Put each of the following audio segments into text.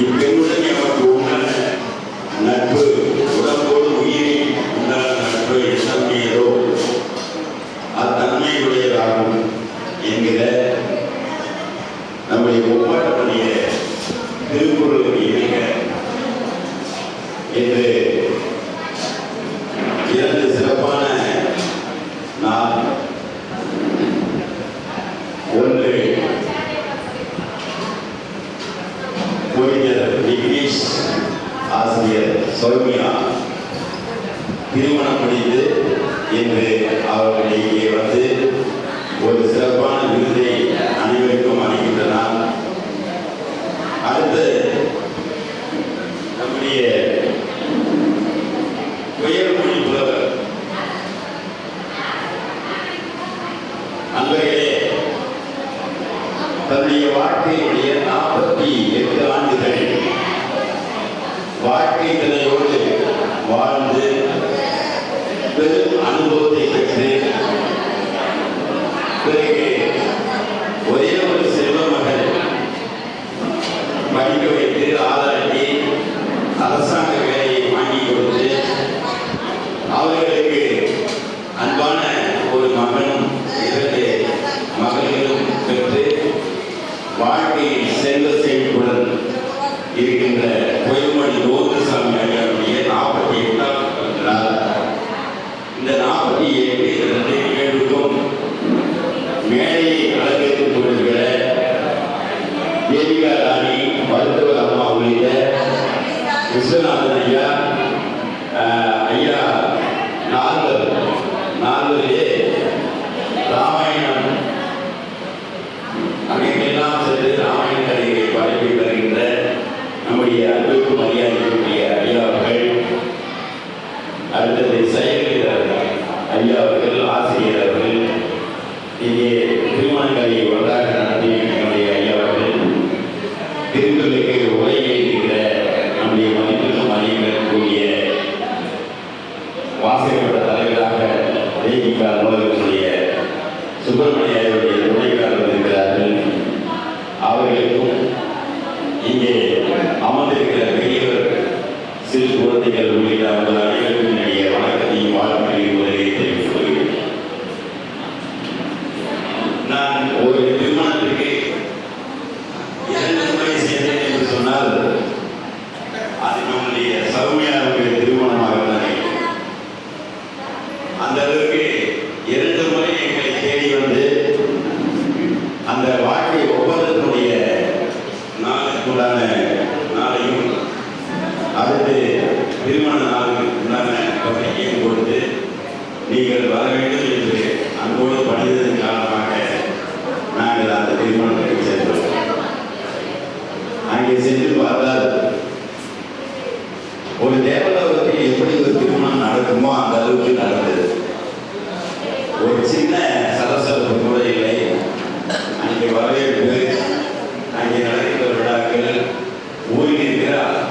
இப்பெண்ணுடன் நமக்கு உண்டான நட்பு உடம்போடு உயிரை உண்டான நட்பு எல்லாம் சௌமியா திருமணம் முடிந்து என்று அவர் do roteiro. தேவிகா ராணி மருத்துவர் அம்மா உள்ளிட்ட விஸ்வநாதன் ஐயா மதிப்பிற்குரிய மதிப்பிற்கும் மதிப்பிடக்கூடிய வாசிக்கப்பட்ட தலைவராக தெய்வீகார் சுப்பிரமணியாருடைய சுப்பிரமணிய இருக்கிறார்கள் அவர்களுக்கும் இங்கே அமர்ந்திருக்கிற பெரியவர் சிறு குழந்தைகள் உள்ளிட்ட அவர்களான நல்லது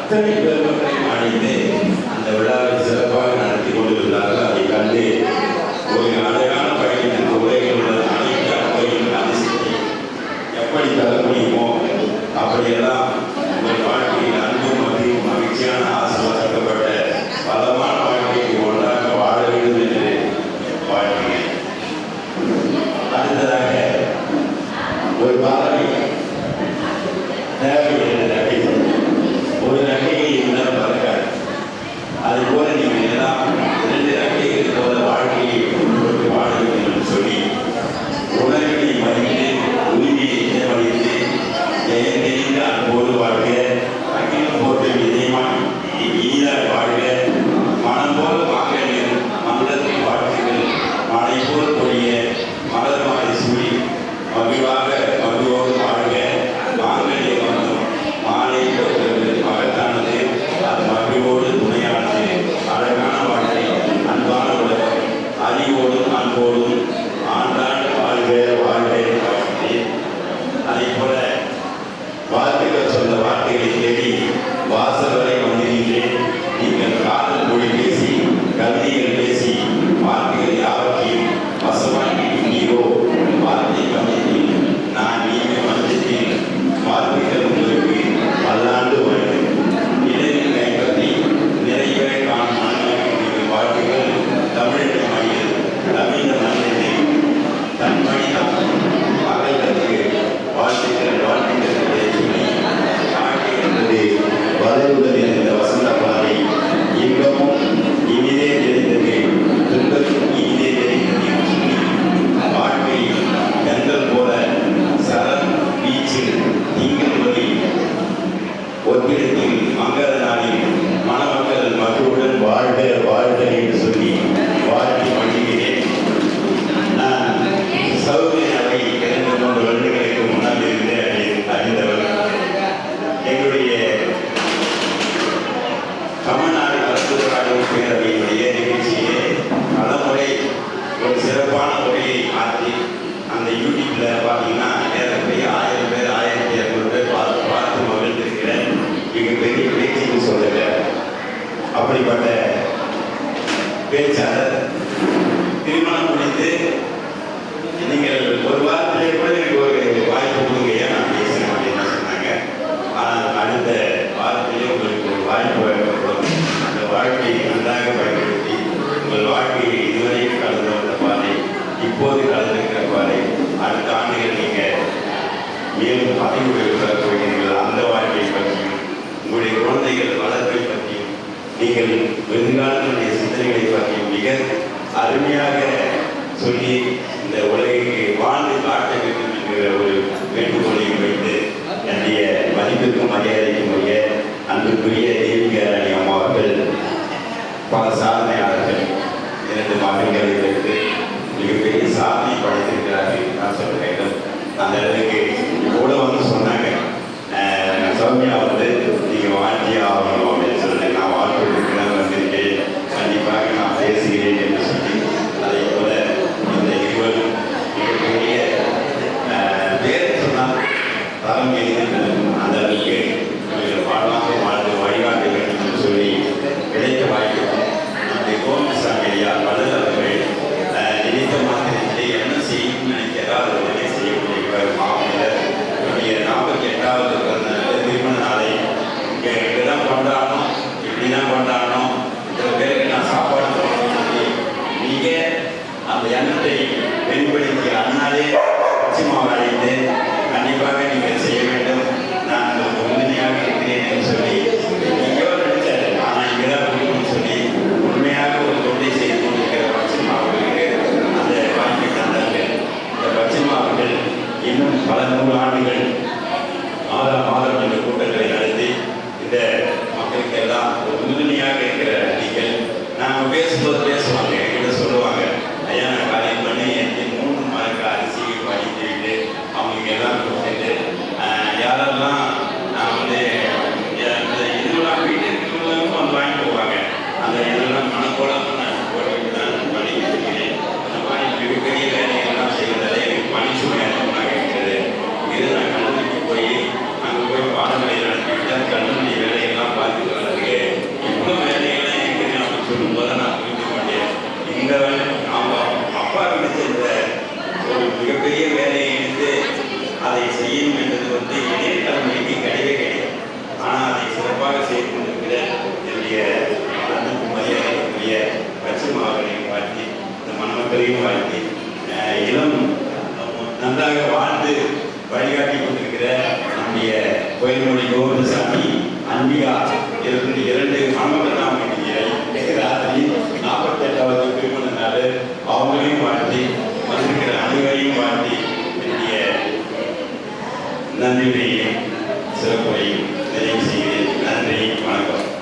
técnica acordo. ஒத்திருக்கும் மங்கள நாளில் மணமக்கள் மக்களுடன் வாழ்க வாழ்க என்று சொல்லி வாழ்த்தி மகிழ்கிறேன். நான் சவுதி அவை இரண்டு மூன்று வருடங்களுக்கு முன்னால் இருந்தே அறிந்தவர் எங்களுடைய தமிழ்நாடு மருத்துவராக பேரவையினுடைய நிகழ்ச்சியிலே பல முறை ஒரு சிறப்பான முறையை மாற்றி அந்த யூடியூப்பில் பார்த்தீங்கன்னா அப்படிப்பட்ட பேச்சாளர். திருமணம் முடிந்து நீங்கள் ஒரு வாரத்திலே கூட எனக்கு ஒரு வாய்ப்பு கொடுங்க ஏன் நான் பேசுகிறேன் அப்படின்னு சொன்னாங்க. ஆனால் அடுத்த வாரத்திலே உங்களுக்கு ஒரு வாய்ப்பு வழங்கப்படும் அந்த வாழ்க்கையை நன்றாக பயன்படுத்தி உங்கள் வாழ்க்கையை இதுவரை கலந்து வந்த பாதை இப்போது கலந்திருக்கிற பாதை அடுத்த ஆண்டுகள் நீங்கள் மேலும் பதவி பெற போகிறீர்கள். அந்த வாழ்க்கையை பற்றியும் உங்களுடைய குழந்தைகள் வளர்த்து நீங்கள் வெகுகாலத்தினுடைய சிந்தனைகளை பற்றி மிக அருமையாக சொல்லி வந்து இணைய தலைமைக்கு கிடையவே கிடையாது. ஆனால் அதை சிறப்பாக செய்து கொண்டிருக்கிற என்னுடைய அன்புக்கு மரியாதைக்குரிய பச்சை மாவட்டங்களையும் வாழ்த்தி இந்த மணமக்களையும் வாழ்த்தி இளம் நன்றாக வாழ்ந்து வழிகாட்டி கொண்டிருக்கிற நம்முடைய கோயில்மொழி கோவிந்தசாமி அன்பிகா இருந்து இரண்டு மணமக்கள் நாம் ராத்திரி நாற்பத்தி எட்டாவது திருமண நாள் அவங்களையும் வாழ்த்து Grande bem, seu.